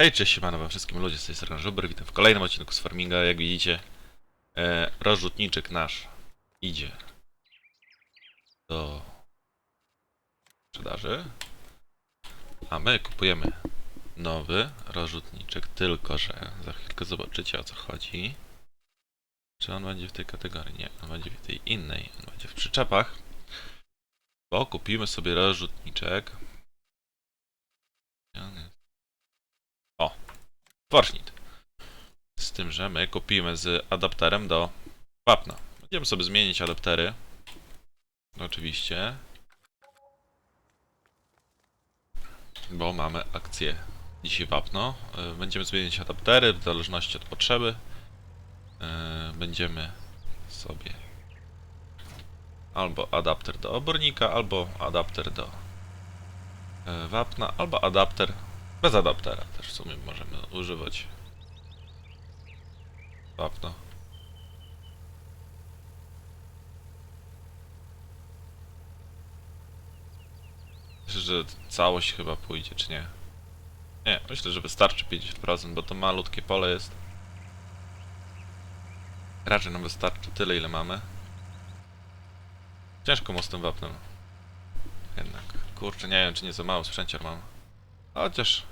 Hej, cześć, siemano wam wszystkim ludzie, z tej strony Żubr, witam w kolejnym odcinku z Farminga. Jak widzicie, e, rozrzutniczek nasz idzie do sprzedaży, a my kupujemy nowy rozrzutniczek, tylko że za chwilkę zobaczycie o co chodzi. Czy on będzie w tej kategorii? Nie, on będzie w tej innej, on będzie w przyczepach, bo kupimy sobie rozrzutniczek. Forschnitt. Z tym, że my kupimy z adapterem do wapna. Będziemy sobie zmienić adaptery. Oczywiście. Bo mamy akcję dzisiaj wapno. Y, Będziemy zmieniać adaptery w zależności od potrzeby. Y, Będziemy sobie albo adapter do obornika, albo adapter do y, wapna, albo adapter bez adaptera też w sumie możemy używać. Wapno. Myślę, że całość chyba pójdzie, czy nie? Nie, myślę, że wystarczy 50%, bo to malutkie pole jest. Raczej nam wystarczy tyle, ile mamy. Ciężko mu z tym wapnem. Jednak, kurczę, nie wiem, czy nie za mało sprzęciar mam. Chociaż...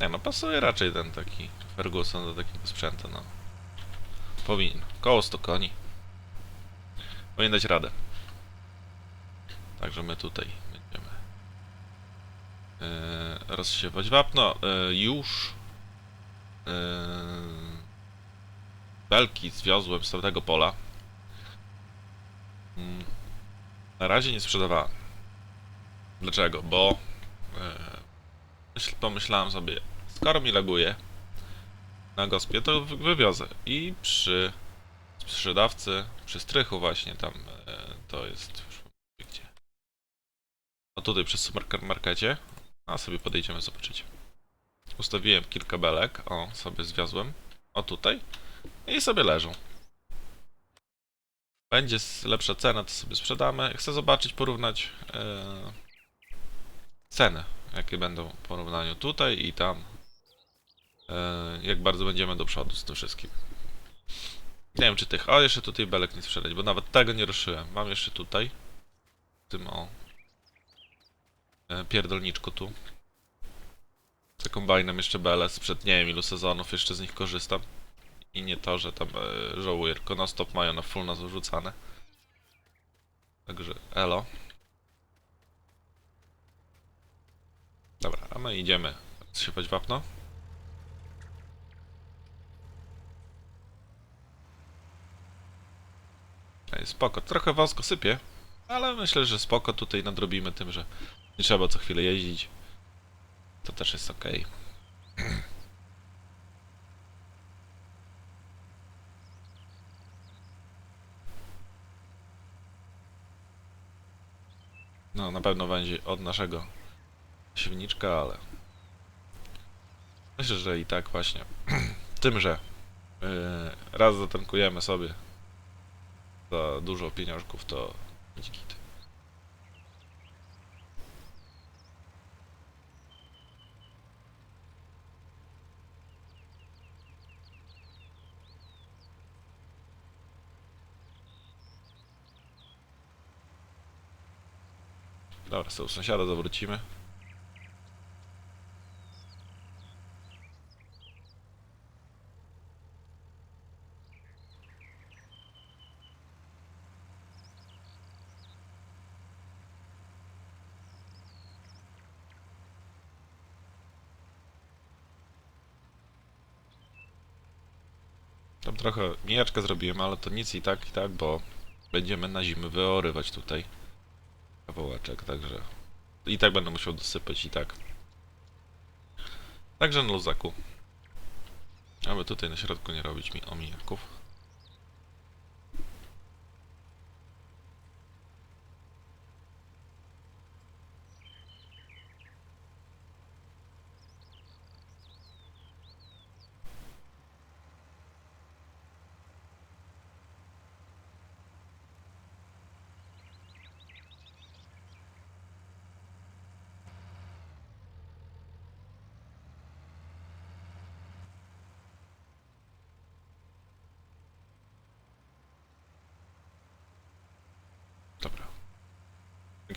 Nie no, pasuje raczej ten taki Ferguson do takiego sprzętu, no. Powinien. Koło 100 koni. Powinien dać radę. Także my tutaj będziemy yy, rozsiewać wapno. Yy, już yy, belki zwiozłem z tamtego pola. Mm, na razie nie sprzedawałem. Dlaczego? Bo myśl, pomyślałem sobie, skoro mi laguje na gospie, to wy- wywiozę. I przy sprzedawcy, przy strychu właśnie tam, e, to jest już gdzie. No tutaj przy supermarkecie, a sobie podejdziemy zobaczyć. Ustawiłem kilka belek, o sobie zwiozłem, o tutaj i sobie leżą. Będzie lepsza cena, to sobie sprzedamy. Chcę zobaczyć, porównać e, ceny, jakie będą w porównaniu tutaj i tam. E, jak bardzo będziemy do przodu z tym wszystkim. Nie wiem, czy tych. O, jeszcze tutaj belek nie sprzedać, bo nawet tego nie ruszyłem. Mam jeszcze tutaj. Tym o. E, pierdolniczku tu. Z kombajnem jeszcze bele sprzed nie wiem ilu sezonów, jeszcze z nich korzystam. I nie to, że tam e, żałuję, tylko na stop mają na full nas wrzucane. Także elo. Dobra, a my idziemy zsypać wapno. Ej, spoko, trochę wąsko sypie, ale myślę, że spoko tutaj nadrobimy tym, że nie trzeba co chwilę jeździć. To też jest ok. No, na pewno będzie od naszego siewniczka, ale myślę, że i tak właśnie tym, że yy, raz zatankujemy sobie za dużo pieniążków, to git. Dobra, u sąsiada zawrócimy. Trochę mijaczkę zrobiłem, ale to nic i tak, i tak, bo będziemy na zimę wyorywać tutaj kawałeczek, także i tak będę musiał dosypać i tak. Także na luzaku. Aby tutaj na środku nie robić mi omijaków.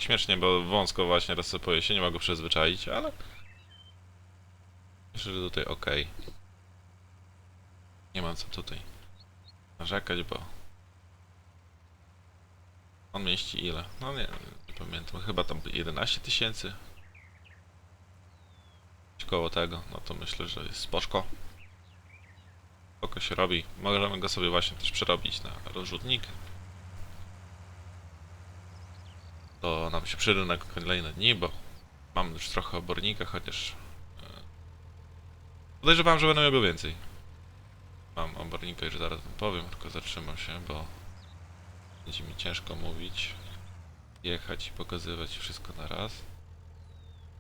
Śmiesznie, bo wąsko właśnie rozsypuje się, nie mogę przyzwyczaić, ale... Myślę, że tutaj ok. Nie mam co tutaj narzekać, bo... On mieści ile? No nie, nie pamiętam, chyba tam 11 tysięcy. Koło tego, no to myślę, że jest spoczko. Spoko się robi. Możemy go sobie właśnie też przerobić na rozrzutnik. To nam się przyda na kolejne dni, bo mam już trochę obornika, chociaż... e, Podejrzewam, że będę miał go więcej. Mam obornika, już zaraz wam powiem, tylko zatrzymam się, bo... Będzie mi ciężko mówić. Jechać i pokazywać wszystko na raz.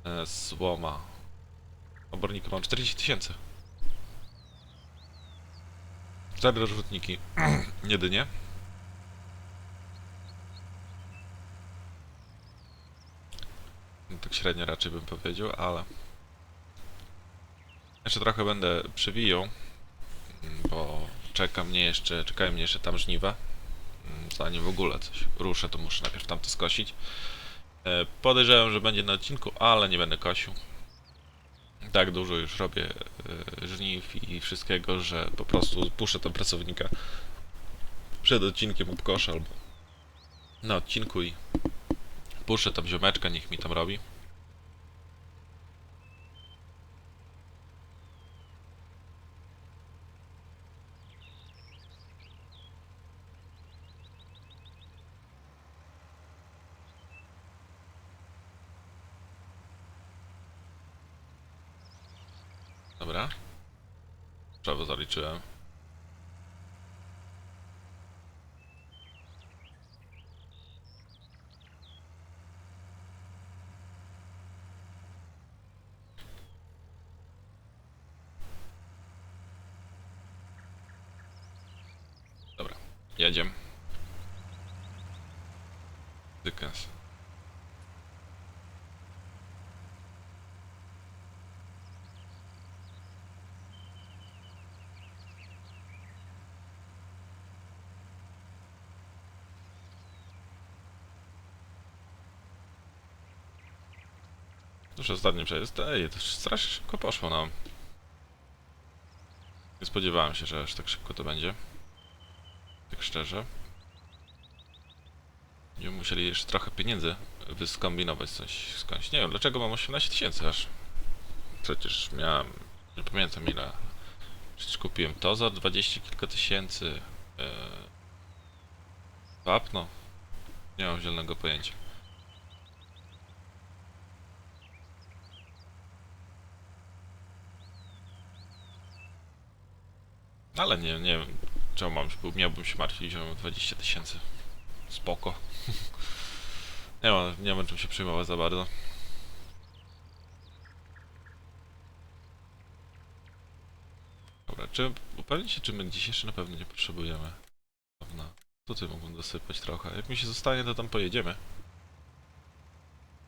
E, Słoma. Obornika mam 40 tysięcy. Cztery rozrzutniki. Jedynie. No, tak średnio raczej bym powiedział, ale... Jeszcze trochę będę przewijał, mm, bo czeka mnie jeszcze, czekają mnie jeszcze tam żniwa. Mm, Zanim w ogóle coś ruszę, to muszę najpierw tamto skosić. E, Podejrzewam, że będzie na odcinku, ale nie będę kosił. Tak dużo już robię e, żniw i wszystkiego, że po prostu puszczę tam pracownika przed odcinkiem obkoszę albo na odcinku i puszczę tam ziomeczka, niech mi tam robi. Dobra. Prawo zaliczyłem. Dobra, jedziemy. Dykens. Już ostatni przejazd. Ej, to strasznie szybko poszło nam. Nie spodziewałem się, że aż tak szybko to będzie. Tak szczerze. Będziemy musieli jeszcze trochę pieniędzy wyskombinować coś skądś. Nie wiem, dlaczego mam 18 tysięcy aż. Przecież miałem... Nie pamiętam ile. Przecież kupiłem to za 20 kilka tysięcy. Yy... Wapno. Nie mam zielonego pojęcia. Ale nie, nie wiem, czemu mam, miałbym się martwić, że mam 20 tysięcy. Spoko. nie ma, nie ma czym się przejmować za bardzo. Dobra, czy upewnić się, czy my jeszcze na pewno nie potrzebujemy? Pewno. Tutaj mógłbym dosypać trochę. Jak mi się zostanie, to tam pojedziemy.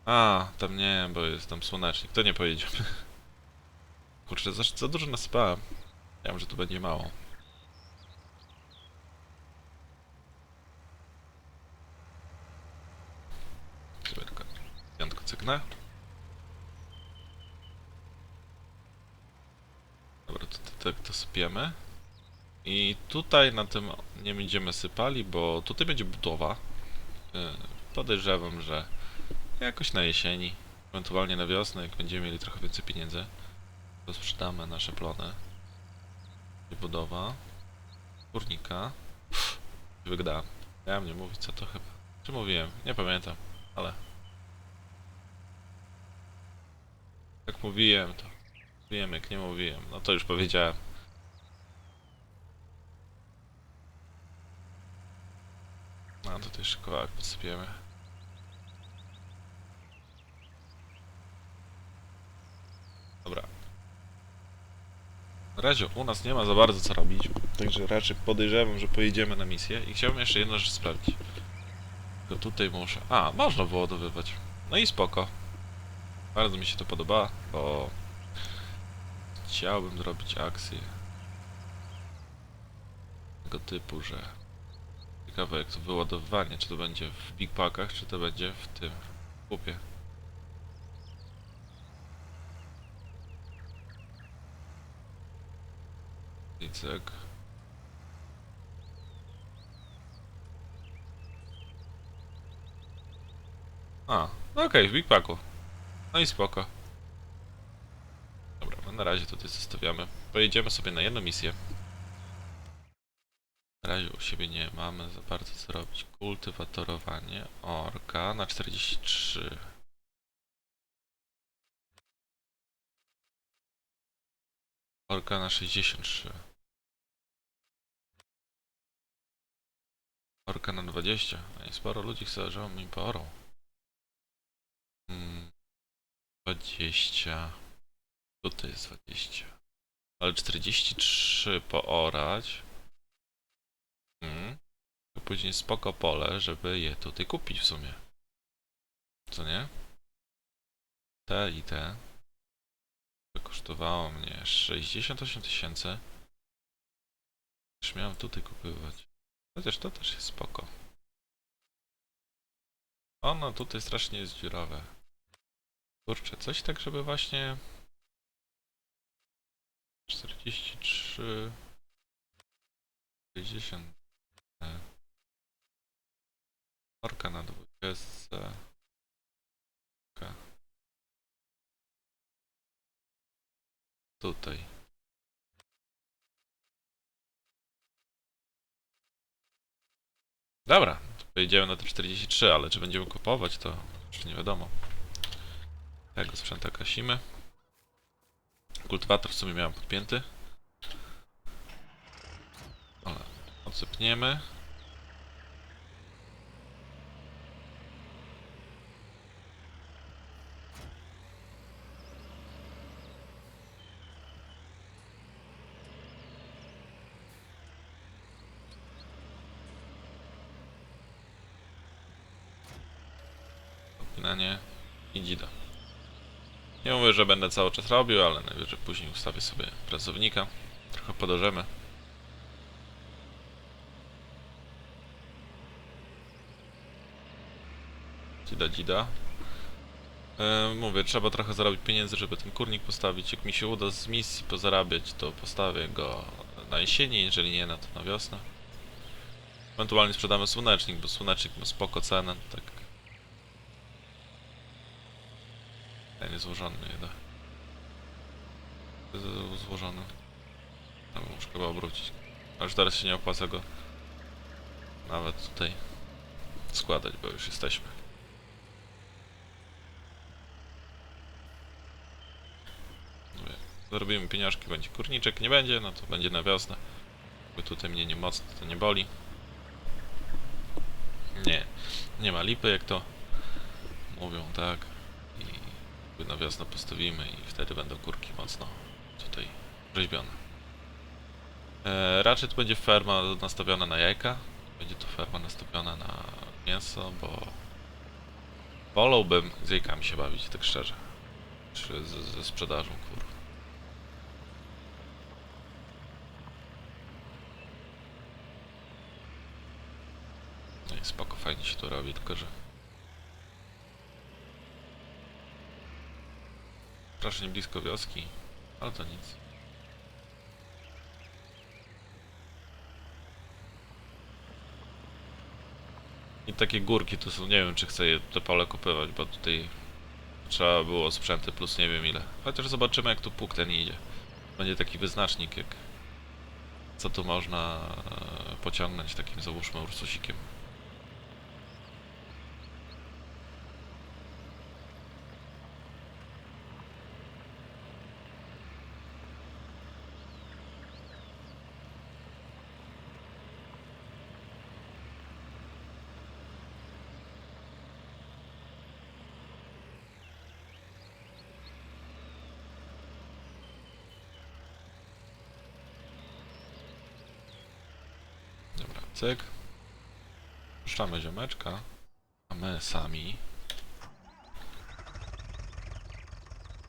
A, tam nie, bo jest tam słonecznik. To nie pojedziemy. Kurczę, za, za dużo nasypałem. Wiem, że tu będzie mało. Sobie piątko cyknę. Dobra, to, to, to sypiemy. I tutaj na tym nie będziemy sypali, bo tutaj będzie budowa. Yy, Podejrzewam, że jakoś na jesieni, ewentualnie na wiosnę, jak będziemy mieli trochę więcej pieniędzy, to sprzedamy nasze plony. Budowa. Górnika. Wygadałem. Ja mnie mówić, co to chyba. Czy mówiłem? Nie pamiętam, ale. Jak mówiłem, to. Wiem, jak nie mówiłem. No to już powiedziałem. No tutaj jeszcze kawałek podsypiemy. Dobra. Na razie u nas nie ma za bardzo co robić, także raczej podejrzewam, że pojedziemy na misję i chciałbym jeszcze jedną rzecz sprawdzić. Tylko tutaj muszę... A, można wyładowywać. No i spoko. Bardzo mi się to podoba, bo... Chciałbym zrobić akcję tego typu, że... Ciekawe jak to wyładowywanie, czy to będzie w Big Packach, czy to będzie w tym... Głupie. I cyk. A, no okej, w Big Packu. No i spoko. Dobra, no na razie tutaj zostawiamy. Pojedziemy sobie na jedną misję. Na razie u siebie nie mamy za bardzo co robić. Kultywatorowanie orka na 43. Orka na 63. Orka na 20. No i sporo ludzi chce, żebym mi porą. Mm, 20. Tutaj jest 20. Ale 43 poorać. Mm. To później spoko pole, żeby je tutaj kupić w sumie. Co nie? Te i te. To kosztowało mnie 68 tysięcy. Już miałem tutaj kupywać. Chociaż to też jest spoko. Ono tutaj strasznie jest dziurawe. Kurczę, coś tak, żeby właśnie... 43... 60... e, Orka na 20... Orka. Tutaj. Dobra, pojedziemy na te 43, ale czy będziemy kupować, to jeszcze nie wiadomo. Tego sprzęta kasimy. Kultywator w sumie miałem podpięty. Ale odsypniemy. Odpinanie i dzida. Nie mówię, że będę cały czas robił, ale najwyżej później ustawię sobie pracownika. Trochę podorzemy. Dzida, dzida. E, mówię, trzeba trochę zarobić pieniędzy, żeby ten kurnik postawić. Jak mi się uda z misji pozarabiać, to postawię go na jesieni, jeżeli nie, no to na wiosnę. Ewentualnie sprzedamy słonecznik, bo słonecznik ma spoko cenę, tak. Ja nie złożony nie da. Złożony. No, muszę chyba obrócić. A już teraz się nie opłaca go nawet tutaj składać, bo już jesteśmy. Mówię, Zarobimy pieniążki, będzie kurniczek, nie będzie, no to będzie na wiosnę. Bo tutaj mnie nie mocno to nie boli. Nie, nie ma lipy jak to mówią, tak. Na wiosnę postawimy i wtedy będą kurki mocno tutaj rzeźbione. E, raczej to będzie ferma nastawiona na jajka. Będzie to ferma nastawiona na mięso, bo wolałbym z jajkami się bawić, tak szczerze. Czy ze sprzedażą kur. No i spoko, fajnie się to robi, tylko że strasznie blisko wioski, ale to nic. I takie górki tu są, nie wiem czy chcę je te pole kupywać, bo tutaj trzeba było sprzęty plus nie wiem ile. Chociaż zobaczymy jak tu pług ten idzie. Będzie taki wyznacznik jak co tu można e, pociągnąć takim załóżmy ursusikiem. Dobra, cyk. Puszczamy ziomeczka. A my sami.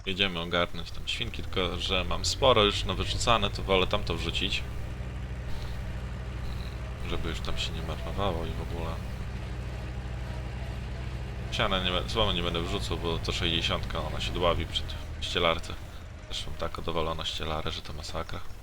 Jedziemy ogarnąć tam świnki, tylko że mam sporo już na wyrzucane, to wolę tam to wrzucić. Żeby już tam się nie marnowało i w ogóle. Siana nie, słomy nie będę wrzucał, bo to 60 ona się dławi przed ścielarce. Zresztą tak dowalona ścielarę, że to masakra.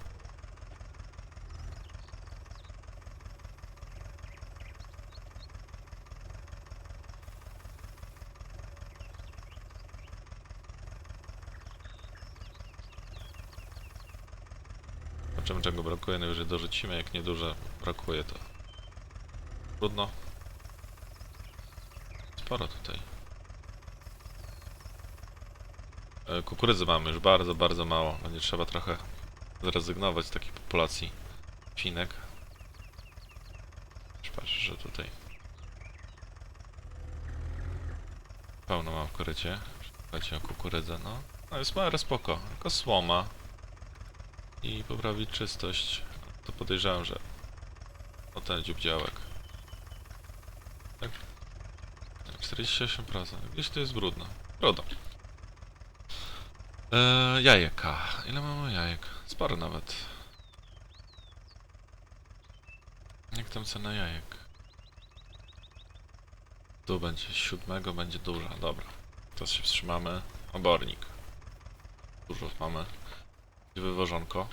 Zobaczymy czego brakuje, najwyżej dorzucimy, jak nieduże brakuje to trudno. Sporo tutaj. E, Kukurydzy mamy już bardzo, bardzo mało. Będzie trzeba trochę zrezygnować z takiej populacji świnek. Już patrzę, że tutaj pełno mam w korycie. Chodzi o kukurydzę, no. No jest miarę spoko, tylko słoma i poprawić czystość. To podejrzewam, że o ten dziób działek. Tak? 48%. Gdzieś to jest brudno. Brudno. Eee, jajeka. Ile mamy jajek? Sporo nawet. Jak tam cena jajek? Tu będzie siódmego, będzie duża. Dobra. Teraz się wstrzymamy. Obornik. Dużo mamy. Wywożonko.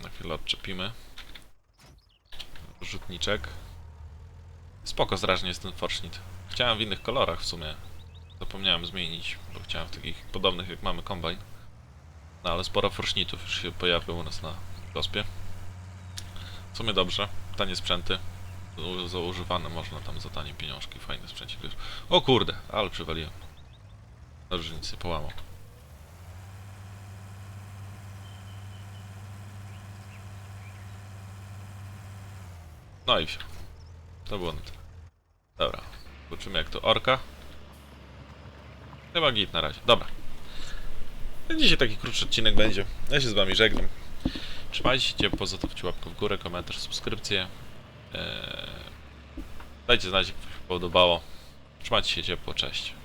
Na chwilę odczepimy. Rzutniczek. Spoko zraźnie jest ten forsznik. Chciałem w innych kolorach w sumie. Zapomniałem zmienić, bo chciałem w takich podobnych jak mamy kombajn. No ale sporo forsznitów już się pojawiło u nas na gospie. W sumie dobrze. Tanie sprzęty. U- Za używane można tam za tanie pieniążki. Fajny sprzęcik. O kurde, ale przywaliłem. Dobrze, nic połamał. No i wsio. To było na tyle. Dobra. Zobaczymy jak to orka. Chyba git na razie. Dobra. Dzisiaj taki krótszy odcinek będzie. Ja się z wami żegnam. Trzymajcie się ciepło, zostawcie łapkę w górę, komentarz, subskrypcję. Eee, dajcie znać, jak się podobało. Trzymajcie się ciepło, cześć.